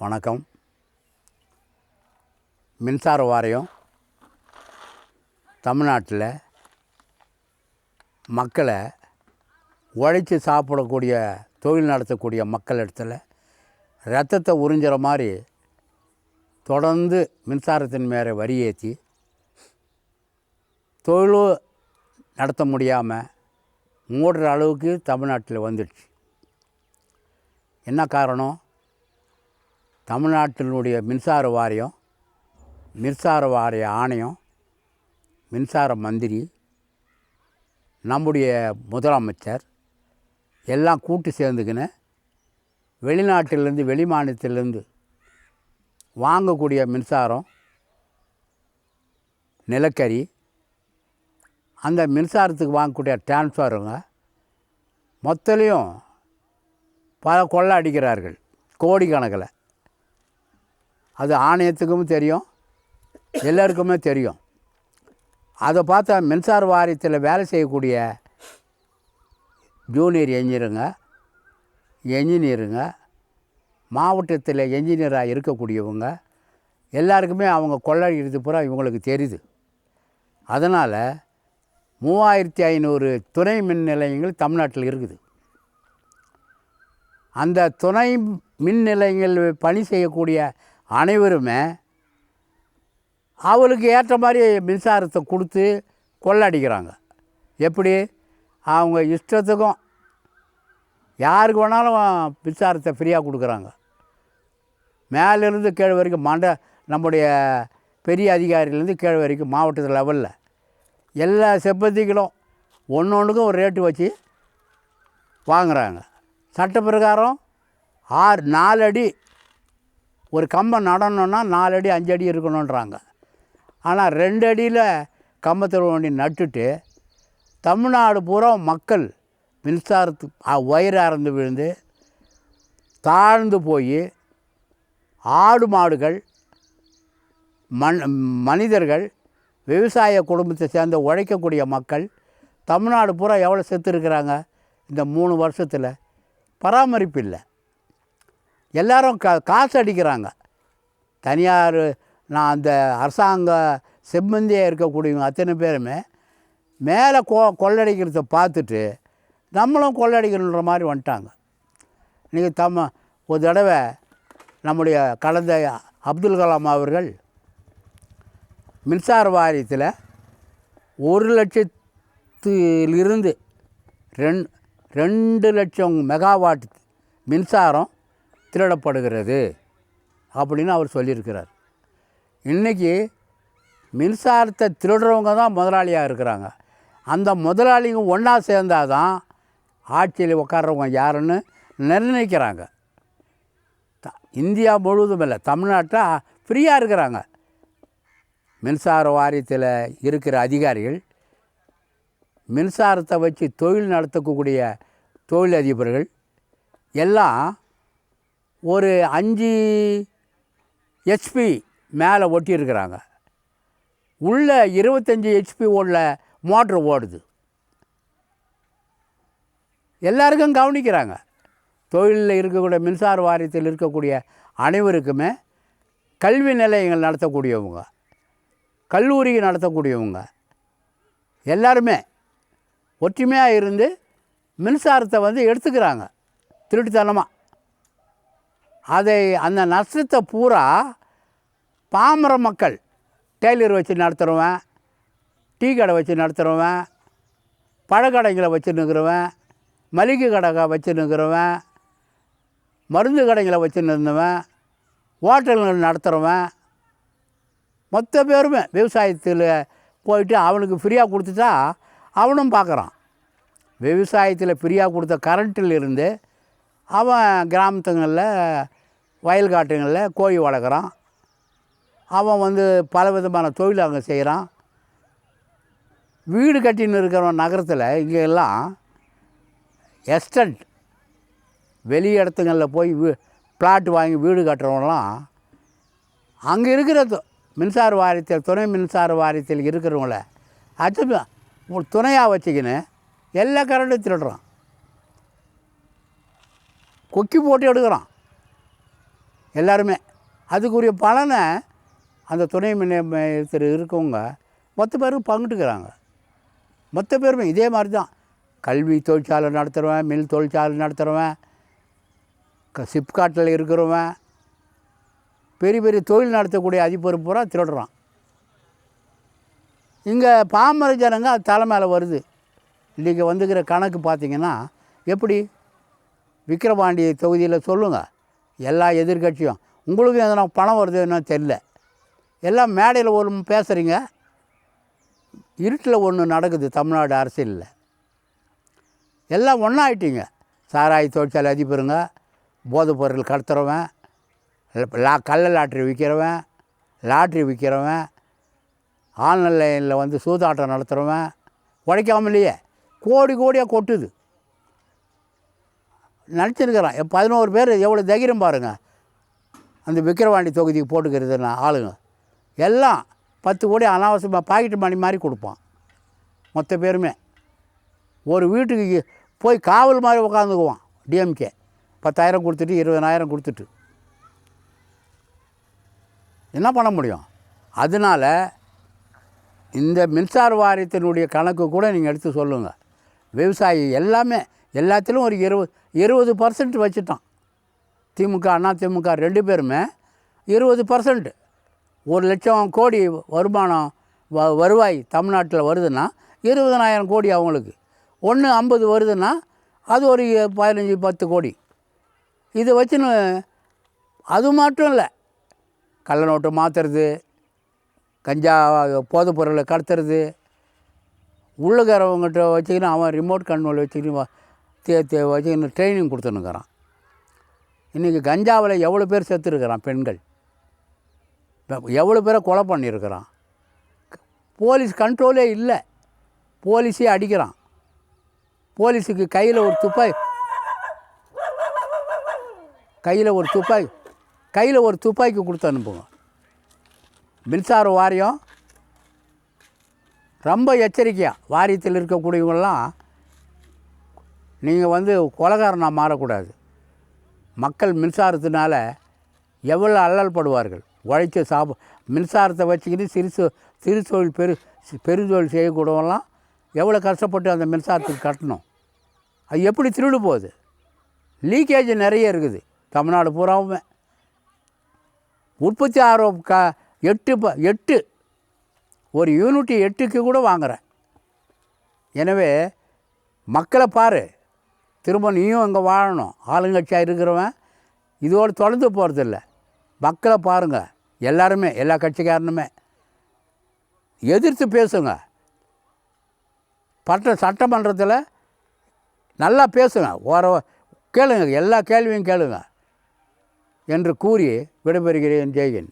வணக்கம். மின்சார வாரியம் தமிழ்நாட்டில் மக்களை உழைச்சி சாப்பிடக்கூடிய தொழில் நடத்தக்கூடிய மக்கள் இடத்துல ரத்தத்தை உறிஞ்சுற மாதிரி தொடர்ந்து மின்சாரத்தின் மேலே வரி ஏற்றி தொழிலும் நடத்த முடியாமல் மூடுற அளவுக்கு தமிழ்நாட்டில் வந்துடுச்சு. என்ன காரணம்? தமிழ்நாட்டினுடைய மின்சார வாரியம் மின்சார வாரிய ஆணையம் மின்சார மந்திரி நம்முடைய முதலமைச்சர் எல்லாம் கூட்டு சேர்ந்துக்கின்னு வெளிநாட்டிலேருந்து வெளி மாநிலத்திலேருந்து வாங்கக்கூடிய மின்சாரம் நிலக்கரி அந்த மின்சாரத்துக்கு வாங்கக்கூடிய டிரான்ஸ்ஃபாருங்க மொத்தலையும் பல கொள்ளை அடிக்கிறார்கள் கோடிக்கணக்கில். அது ஆணையத்துக்கும் தெரியும் எல்லாருக்குமே தெரியும். அதை பார்த்தா மின்சார வாரியத்தில் வேலை செய்யக்கூடிய ஜூனியர் என்ஜினியருங்க என்ஜினியருங்க மாவட்டத்தில் என்ஜினியராக இருக்கக்கூடியவங்க எல்லாருக்குமே அவங்க கொள்ளடிக்கிறது பூரா இவங்களுக்கு தெரியுது. அதனால் மூவாயிரத்தி ஐநூறு துணை மின் நிலையங்கள் தமிழ்நாட்டில் இருக்குது. அந்த துணை மின் நிலையங்கள் பணி செய்யக்கூடிய அனைவருமே அவளுக்கு ஏற்ற மாதிரி மின்சாரத்தை கொடுத்து கொள்ளடிக்கிறாங்க. எப்படி? அவங்க இஷ்டத்துக்கும் யாருக்கு வேணாலும் மின்சாரத்தை ஃப்ரீயாக கொடுக்குறாங்க. மேலேருந்து கீழே வரைக்கும் மண்ட நம்முடைய பெரிய அதிகாரிலேருந்து கீழே வரைக்கும் மாவட்டத்து லெவலில் எல்லா செப்பந்திகளும் ஒன்று ஒன்றுக்கும் ஒரு ரேட்டு வச்சு வாங்குகிறாங்க சட்ட பிரகாரம் ஆறு நாலு அடி ஒரு கம்பம் நடணும்னா நாலு அடி அஞ்சு அடி இருக்கணுன்றாங்க ஆனால் ரெண்டு அடியில் கம்பத்தில் வண்டி நட்டுட்டு தமிழ்நாடு பூரா மக்கள் மின்சாரத்து ஒயர் அறந்து விழுந்து தாழ்ந்து போய் ஆடு மாடுகள் மண் மனிதர்கள் விவசாய குடும்பத்தை சேர்ந்த உழைக்கக்கூடிய மக்கள் தமிழ்நாடு பூரா எவ்வளோ செத்து இருக்கிறாங்க இந்த மூணு வருஷத்தில்? பராமரிப்பு இல்லை. எல்லாரும் கா காசு அடிக்கிறாங்க. தனியார் நான் அந்த அரசாங்க செம்மந்தியாக இருக்கக்கூடியவங்க அத்தனை பேருமே மேலே கொ கொள்ளடிக்கிறத பார்த்துட்டு நம்மளும் கொள்ளடிக்கணுன்ற மாதிரி வந்துட்டாங்க. இன்றைக்கி தம்ம ஒரு தடவை நம்முடைய கலந்த அப்துல் கலாம் அவர்கள் மின்சார வாரியத்தில் ஒரு லட்சத்திலிருந்து ரெண் ரெண்டு லட்சம் மெகாவாட் மின்சாரம் திருடப்படுகிறது அப்படின்னு அவர் சொல்லியிருக்கிறார். இன்றைக்கி மின்சாரத்தை திருடுறவங்க தான் முதலாளியாக இருக்கிறாங்க. அந்த முதலாளிங்க ஒன்றா சேர்ந்தால் தான் ஆட்சியில் உட்கார்றவங்க யாருன்னு நிர்ணயிக்கிறாங்க. த இந்தியா முழுவதும் இல்லை தமிழ்நாட்டில் ஃப்ரீயாக இருக்கிறாங்க. மின்சார வாரியத்தில் இருக்கிற அதிகாரிகள் மின்சாரத்தை வச்சு தொழில் நடத்தக்கூடிய தொழில் அதிபர்கள் எல்லாம் ஒரு அஞ்சு ஹெச்பி மேலே ஒட்டியிருக்கிறாங்க. உள்ள இருபத்தஞ்சி ஹெச்பி உள்ள மோட்ரு ஓடுது. எல்லாருக்கும் கவனிக்கிறாங்க. தொழிலில் இருக்கக்கூடிய மின்சார வாரியத்தில் இருக்கக்கூடிய அனைவருக்குமே கல்வி நிலையங்கள் நடத்தக்கூடியவங்க கல்லூரி நடத்தக்கூடியவங்க எல்லாருமே ஒற்றுமையாக இருந்து மின்சாரத்தை வந்து எடுத்துக்கிறாங்க. திருட்டுத்தனமாக அதை அந்த நஷ்டத்தை பூரா பாமர மக்கள் டெய்லர் வச்சு நடத்துகிறவன் டீ கடை வச்சு நடத்துகிறவன் பழக்கடைங்களை வச்சு நிற்கிறவன் மளிகை கடை வச்சு நிற்கிறவன் மருந்து கடைகளை வச்சு இருந்தவன் ஹோட்டல்கள் நடத்துகிறவன் மொத்த பேருமே விவசாயத்தில் போயிட்டு அவனுக்கு ஃப்ரீயாக கொடுத்துட்டா அவனும் பார்க்குறான். விவசாயத்தில் ஃப்ரீயாக கொடுத்த கரண்ட்டில் இருந்து அவன் கிராமத்துங்களில் வயல் காட்டுங்களில் கோழி வளர்க்குறான். அவன் வந்து பல விதமான தொழில் அங்கே செய்கிறான். வீடு கட்டின்னு இருக்கிறவன் நகரத்தில் இங்கே எல்லாம் எஸ்டண்ட் வெளி இடத்துங்களில் போய் வீ பிளாட் வாங்கி வீடு கட்டுறவங்களாம் அங்கே இருக்கிற மின்சார வாரியத்தில் துணை மின்சார வாரியத்தில் இருக்கிறவங்கள அது துணையாக வச்சுக்கின்னு எல்லா கரண்ட்டும் திருடுறான். கொக்கி போட்டு எடுக்கிறான். எல்லாருமே. அதுக்குரிய பலனை அந்த துணை மின்னிலையத்தில் இருக்கவங்க மொத்த பேரும் பங்கிட்டுக்கிறாங்க. மொத்த பேருமே இதே மாதிரி தான். கல்வி தொழிற்சாலை நடத்துகிறவன் மில் தொழிற்சாலை நடத்துகிறவன் க சிப்காட்டில் இருக்கிறவன் பெரிய பெரிய தொழில் நடத்தக்கூடிய அதிபர் பூரா திருடுறான். இங்கே பாமர ஜனங்க அது தலை மேலே வருது. இன்றைக்கி வந்துக்கிற கணக்கு பார்த்தீங்கன்னா எப்படி? விக்கிரவாண்டி தொகுதியில் சொல்லுங்கள் எல்லா எதிர்க்கட்சியும் உங்களுக்கும் எதனா பணம் வருது என்ன தெரில எல்லாம் மேடையில் ஒரு பேசுகிறீங்க இருட்டில் ஒன்று நடக்குது தமிழ்நாடு அரசியலில். எல்லாம் ஒன்றாயிட்டீங்க சாராய தொழிற்சாலை அதிபருங்க. போதைப் பொருள் கடத்துறவன். லா கள்ள லாட்ரி விற்கிறவன் லாட்ரி விற்கிறவன் ஆன்லைனில் வந்து சூதாட்டம் நடத்துகிறவன் உழைக்காமலேயே கோடி கோடியாக கொட்டுது. நினச்சிருக்கிறான் என் பதினோரு பேர் எவ்வளோ தைரியம் பாருங்கள் அந்த விக்கிரவாண்டி தொகுதிக்கு போட்டுக்கிறதுனா ஆளுங்க. எல்லாம் பத்து கோடி அனாவசியமாக பாக்கெட் மணி மாதிரி கொடுப்பான். மொத்த பேருமே. ஒரு வீட்டுக்கு போய் காவல் மாதிரி உட்காந்துக்குவான் டிஎம்கே பத்தாயிரம் கொடுத்துட்டு இருபதாயிரம் கொடுத்துட்டு. என்ன பண்ண முடியும்? அதனால் இந்த மின்சார வாரியத்தினுடைய கணக்கு கூட நீங்கள் எடுத்து சொல்லுங்கள் விவசாயி எல்லாமே எல்லாத்திலும் ஒரு இருபது இருபது பர்சன்ட் வச்சுட்டான். திமுக அண்ணா திமுக ரெண்டு பேருமே இருபது பர்சன்ட் ஒரு லட்சம் கோடி வருமானம் வ வருவாய் தமிழ்நாட்டில் வருதுன்னா இருபதனாயிரம் கோடி அவங்களுக்கு. ஒன்று ஐம்பது வருதுன்னா அது ஒரு பதினஞ்சு பத்து கோடி. இதை வச்சுன்னு அது மட்டும் இல்லை. கள்ள நோட்டு மாற்றுறது கஞ்சா போதைப் பொருளை கடத்துறது. உள்ளுக்கிறவங்ககிட்ட வச்சுக்கின்னு அவன் ரிமோட் கண்ட்ரோல் வச்சுக்கின்னு தே தே வச்சு இன்னும் ட்ரைனிங் கொடுத்துனுக்குறான் இன்றைக்கி கஞ்சாவில் எவ்வளோ பேர் செத்துருக்கிறான் பெண்கள்? எவ்வளோ பேரை கொலை பண்ணியிருக்கிறான் போலீஸ் கண்ட்ரோலே இல்லை. போலீஸே அடிக்கிறான். போலீஸுக்கு கையில் ஒரு துப்பாய் கையில் ஒரு துப்பாய் கையில் ஒரு துப்பாக்கி கொடுத்து அனுப்புங்க. மின்சார வாரியம் ரொம்ப எச்சரிக்கையாக வாரியத்தில் இருக்கக்கூடியவங்களாம் நீங்கள் வந்து கொலகாரனாக மாறக்கூடாது. மக்கள் மின்சாரத்தினால எவ்வளோ அல்லல் படுவார்கள்? உழைச்ச சாப்பு மின்சாரத்தை வச்சுக்கிட்டு சிறுசு சிறு தொழில் பெரு பெருந்தொழில் செய்யக்கூடவெல்லாம் எவ்வளோ கஷ்டப்பட்டு அந்த மின்சாரத்துக்கு கட்டணும்? அது எப்படி திருடு போகுது? லீக்கேஜ் நிறைய இருக்குது. தமிழ்நாடு பூராவுமே. உற்பத்தி ஆர்வம் க எட்டு ப எட்டு. ஒரு யூனிட் எட்டுக்கு கூட வாங்குறேன். எனவே மக்களை பாரு. திரும்ப நீயும் இங்கே வாழணும். ஆளுங்கட்சியாக இருக்கிறவன் இதோடு தொடர்ந்து போகிறதில்ல மக்களை பாருங்கள் எல்லாருமே எல்லா கட்சிக்காரனுமே. எதிர்த்து பேசுங்க. பட்ட சட்டமன்றத்தில் நல்லா பேசுங்க. ஓர கேளுங்க. எல்லா கேள்வியும் கேளுங்க. என்று கூறி விடைபெறுகிறேன். ஜெயகன்